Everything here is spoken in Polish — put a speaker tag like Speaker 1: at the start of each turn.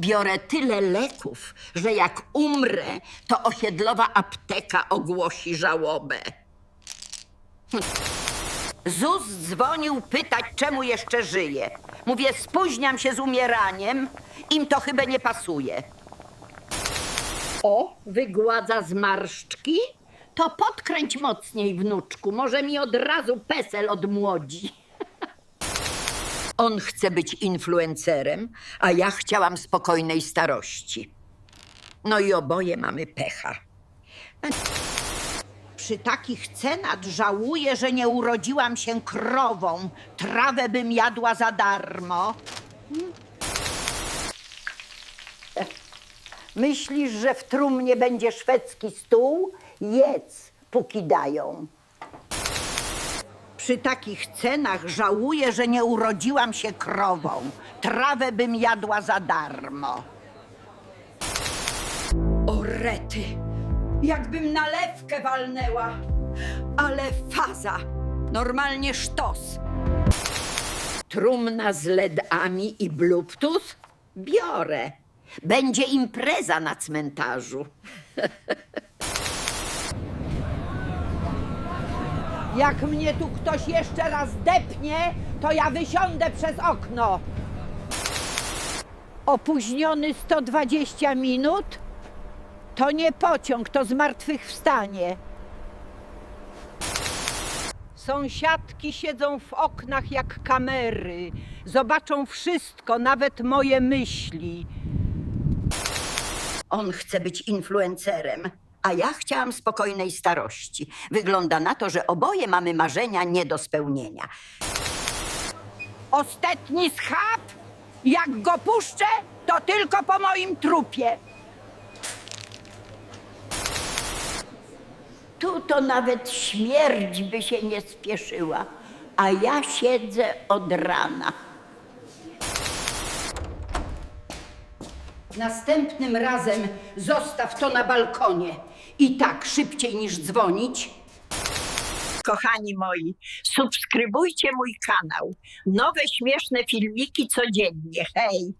Speaker 1: Biorę tyle leków, że jak umrę, to osiedlowa apteka ogłosi żałobę. Hm. ZUS dzwonił pytać, czemu jeszcze żyję. Mówię, spóźniam się z umieraniem, im to chyba nie pasuje. O, wygładza zmarszczki? To podkręć mocniej, wnuczku. Może mi od razu pesel odmłodzi. On chce być influencerem, a ja chciałam spokojnej starości. No i oboje mamy pecha. Przy takich cenach żałuję, że nie urodziłam się krową. Trawę bym jadła za darmo. Myślisz, że w trumnie będzie szwedzki stół? Jedz, póki dają. Przy takich cenach żałuję, że nie urodziłam się krową. Trawę bym jadła za darmo. O rety, jakbym nalewkę walnęła. Ale faza, normalnie sztos. Trumna z LEDami i Bluetooth? Biorę. Będzie impreza na cmentarzu. Jak mnie tu ktoś jeszcze raz depnie, to ja wysiądę przez okno. Opóźniony 120 minut? To nie pociąg, to zmartwychwstanie. Sąsiadki siedzą w oknach jak kamery. Zobaczą wszystko, nawet moje myśli. On chce być influencerem, a ja chciałam spokojnej starości. Wygląda na to, że oboje mamy marzenia nie do spełnienia. Ostatni schab? Jak go puszczę, to tylko po moim trupie. Tu to nawet śmierć by się nie spieszyła, a ja siedzę od rana. Następnym razem zostaw to na balkonie. I tak szybciej niż dzwonić. Kochani moi, subskrybujcie mój kanał. Nowe śmieszne filmiki codziennie. Hej!